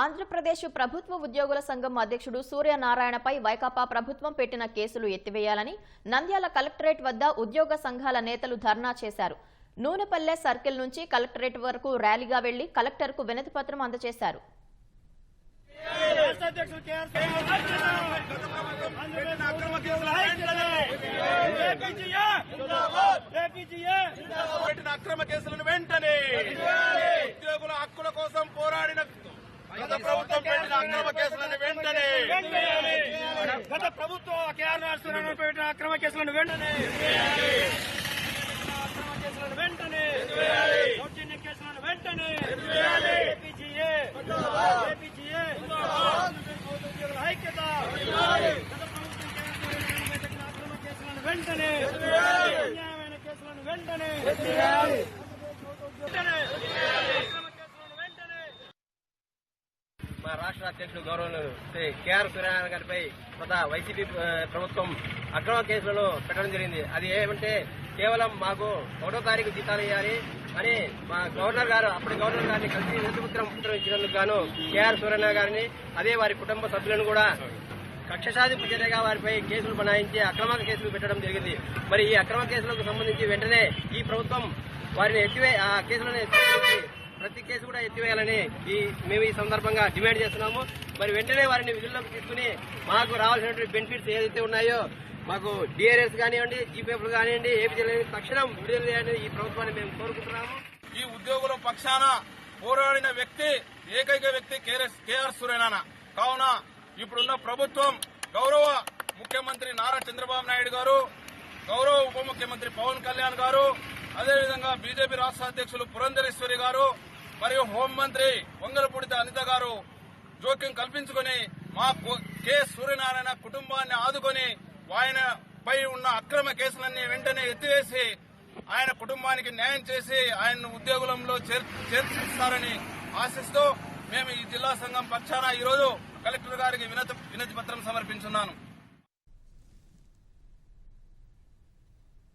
ఆంధ్రప్రదేశ్ ప్రభుత్వ ఉద్యోగుల సంఘం అధ్యక్షుడు సూర్యనారాయణపై వైకాపా ప్రభుత్వం పెట్టిన కేసులు ఎత్తివేయాలని నంద్యాల కలెక్టరేట్ వద్ద ఉద్యోగ సంఘాల నేతలు ధర్నా చేశారు. నూనెపల్లె సర్కిల్ నుంచి కలెక్టరేట్ వరకు ర్యాలీగా వెళ్ళి కలెక్టర్కు వినతిపత్రం అందజేశారు. అక్రమ కేసులను వెంటనే ఉద్యోగుల హక్కుల కోసం పోరాడిన గత ప్రభుత్వం పెట్టిన అక్రమ కేసులను వెంటనే గత ప్రభుత్వం కేఆర్ నరసింహరావు పెట్టిన అక్రమ కేసులను వెంటనే అక్రమ కేసులను వెంటనే దౌర్జన్య కేసులను వెంటనే ఏపీజీఏ. ఏపీజీఏ. ఐక్యత గత ప్రభుత్వం పెట్టిన అక్రమ కేసులను వెంటనే అన్యాయమైన కేసులను వెంటనే వెంటనే అక్రమ కేసులను వెంటనే మా రాష్ట్ర అధ్యక్షుడు గౌరవ శ్రీ కేఆర్ సూర్యనారాయణ గారిపై గత వైసీపీ ప్రభుత్వం అక్రమ కేసులను పెట్టడం జరిగింది. అది ఏమంటే కేవలం మాకు ఒకటో తారీఖు జీతాలు ఇవ్వాలి అని మా గవర్నర్ గారు అప్పటి గవర్నర్ గారిని కలిసి వినతిపత్రం పుత్రం ఇచ్చినందుకు గాను కేఆర్ సూర్యనారాయణ గారిని అదే వారి కుటుంబ సభ్యులను కూడా కక్ష సాధింపు చర్యగా వారిపై కేసులు బనాయించి అక్రమ కేసులు పెట్టడం జరిగింది. మరి ఈ అక్రమ కేసులకు సంబంధించి వెంటనే ఈ ప్రభుత్వం వారిని ఎత్తివే ఆ కేసులను ఎత్తివేసి ప్రతి కేసు కూడా ఎత్తివేయాలని ఈ మేము ఈ సందర్భంగా డిమాండ్ చేస్తున్నాము. మరి వెంటనే వారిని విధుల్లోకి తీసుకుని మాకు రావాల్సినటువంటి బెనిఫిట్స్ ఏదైతే ఉన్నాయో మాకు డిఆర్ఎస్ కానివ్వండి జీపీఎఫ్లు కానివ్వండి ఏపీ తక్షణం విడుదల చేయాలని ఈ ప్రభుత్వాన్ని మేము కోరుకుంటున్నాము. ఈ ఉద్యోగుల పక్షాన పోరాడిన వ్యక్తి ఏకైక వ్యక్తి కేఆర్ కేఆర్ సూర్యనారాయణ కావున ఇప్పుడున్న ప్రభుత్వం గౌరవ ముఖ్యమంత్రి నారా చంద్రబాబు నాయుడు గారు గౌరవ ఉప ముఖ్యమంత్రి పవన్ కళ్యాణ్ గారు అదేవిధంగా బీజేపీ రాష్ట్ర అధ్యక్షులు పురంధరేశ్వరి గారు మరియు హోంమంత్రి వంగలపూడిత అనిత గారు జోక్యం కల్పించుకొని మా కె సూర్యనారాయణ కుటుంబాన్ని ఆదుకొని ఆయన పై ఉన్న అక్రమ కేసులన్నీ వెంటనే ఎత్తివేసి ఆయన కుటుంబానికి న్యాయం చేసి ఆయన ఉద్యోగులంలో చేర్- చేర్చిస్తారని ఆశిస్తూ మేము ఈ జిల్లా సంఘం పక్షాన ఈరోజు కలెక్టర్ గారికి వినతి వినతి పత్రం సమర్పించున్నాను.